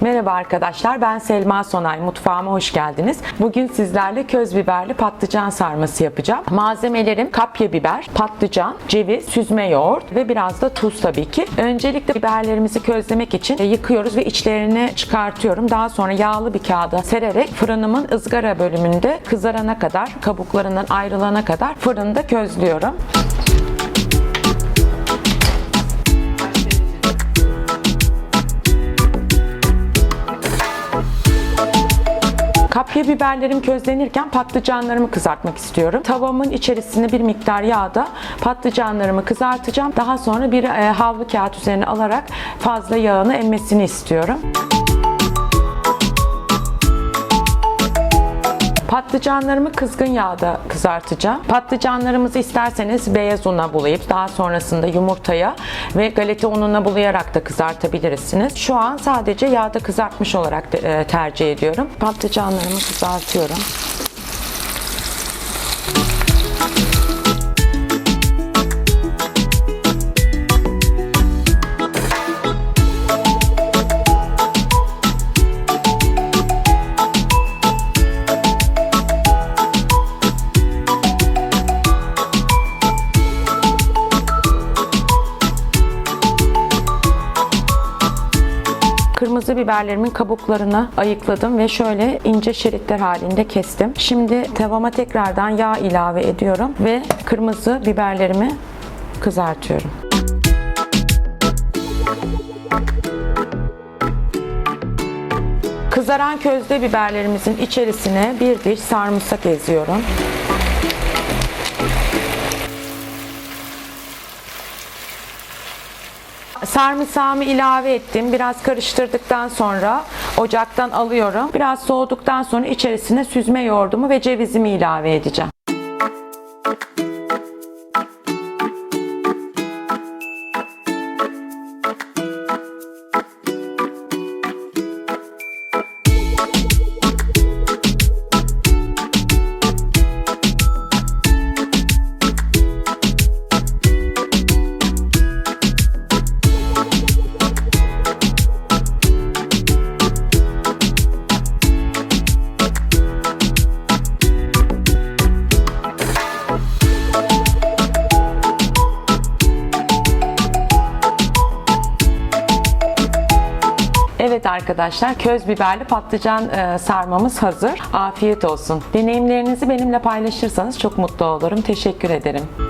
Merhaba arkadaşlar ben Selma Sonay mutfağıma hoş geldiniz. Bugün sizlerle köz biberli patlıcan sarması yapacağım. Malzemelerim kapya biber, patlıcan, ceviz, süzme yoğurt ve biraz da tuz tabii ki. Öncelikle biberlerimizi közlemek için yıkıyoruz ve içlerini çıkartıyorum. Daha sonra yağlı bir kağıda sererek fırınımın ızgara bölümünde kızarana kadar, kabuklarından ayrılana kadar fırında közlüyorum. Kapya biberlerim közlenirken patlıcanlarımı kızartmak istiyorum. Tavamın içerisine bir miktar yağda patlıcanlarımı kızartacağım. Daha sonra bir e, havlu kağıt üzerine alarak fazla yağını emmesini istiyorum. Patlıcanlarımı kızgın yağda kızartacağım. Patlıcanlarımızı isterseniz beyaz una bulayıp daha sonrasında yumurtaya ve galeta ununa bulayarak da kızartabilirsiniz. Şu an sadece yağda kızartmış olarak e, tercih ediyorum. Patlıcanlarımı kızartıyorum. Kırmızı biberlerimin kabuklarını ayıkladım ve şöyle ince şeritler halinde kestim. Şimdi tavama tekrardan yağ ilave ediyorum ve kırmızı biberlerimi kızartıyorum. Kızaran közde biberlerimizin içerisine bir diş sarımsak eziyorum. Sarımsağımı ilave ettim. Biraz karıştırdıktan sonra ocaktan alıyorum. Biraz soğuduktan sonra içerisine süzme yoğurdumu ve cevizimi ilave edeceğim. Evet arkadaşlar köz biberli patlıcan e, sarmamız hazır. Afiyet olsun. Deneyimlerinizi benimle paylaşırsanız çok mutlu olurum. Teşekkür ederim.